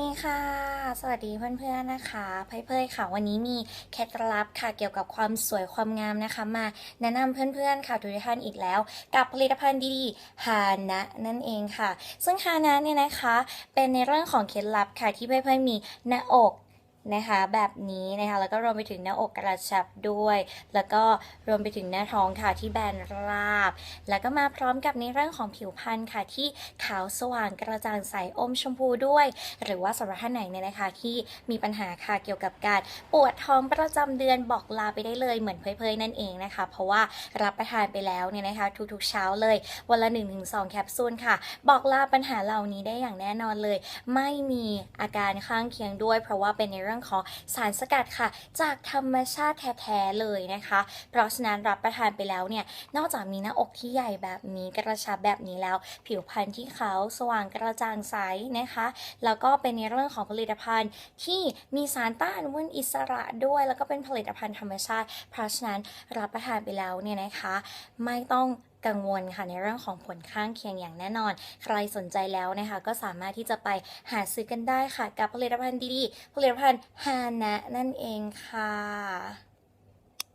นี่ค่ะ สวัสดีเพื่อนๆนะคะเพ่เพยค่ะ วันนี้มีเคล็ดลับค่ะเกี่ยวกับความสวยความงามนะคะ มาแนะนำเพื่อนๆค่ะทุกท่านอีกแล้ว กับผลิตภัณฑ์ดีๆฮานะนั่นเองค่ะ ซึ่งฮานะเนี่ยนะคะ เป็นในเรื่องของเคล็ดลับค่ะที่เพื่อนๆมีหน้าอก นะคะแบบนี้นะคะแล้วก็รวมไปถึงหน้าอกกระชับด้วย แล้วก็รวมไปถึงหน้าท้องค่ะที่แบนราบ แล้วก็มาพร้อมกับในเรื่องของผิวพรรณค่ะที่ขาวสว่างกระจ่างใสอมชมพูด้วย หรือว่าสำหรับท่านไหนเนี่ยนะคะที่มีปัญหาค่ะเกี่ยวกับการปวดท้องประจำเดือนบอกลาไปได้เลยเหมือนเพยๆนั่นเองนะคะ เพราะว่ารับประทานไปแล้วเนี่ยนะคะ ทุกๆเช้าเลย วันละ1-2แคปซูลค่ะ บอกลาปัญหาเหล่านี้ได้อย่างแน่นอนเลย ไม่มีอาการข้างเคียงด้วย เพราะว่าเป็นในเรื่องของสารสกัดค่ะ จากธรรมชาติแท้ๆเลยนะคะ เพราะฉะนั้นรับประทานไปแล้วเนี่ย นอกจากมีหน้าอกที่ใหญ่แบบนี้กระชับแบบนี้แล้ว ผิวพรรณที่ขาวสว่างกระจ่างใสนะคะ แล้วก็เป็นในเรื่องของผลิตภัณฑ์ที่มีสารต้านอนุมูลอิสระด้วย แล้วก็เป็นผลิตภัณฑ์ธรรมชาติ เพราะฉะนั้นรับประทานไปแล้วเนี่ยนะคะ ไม่ต้อง กังวลค่ะในเรื่องของผลข้างเคียงอย่างแน่นอน ใครสนใจแล้วนะคะ ก็สามารถที่จะไปหาซื้อกันได้ค่ะ กับผลิตภัณฑ์ดีๆผลิตภัณฑ์ฮานะนั่นเองค่ะ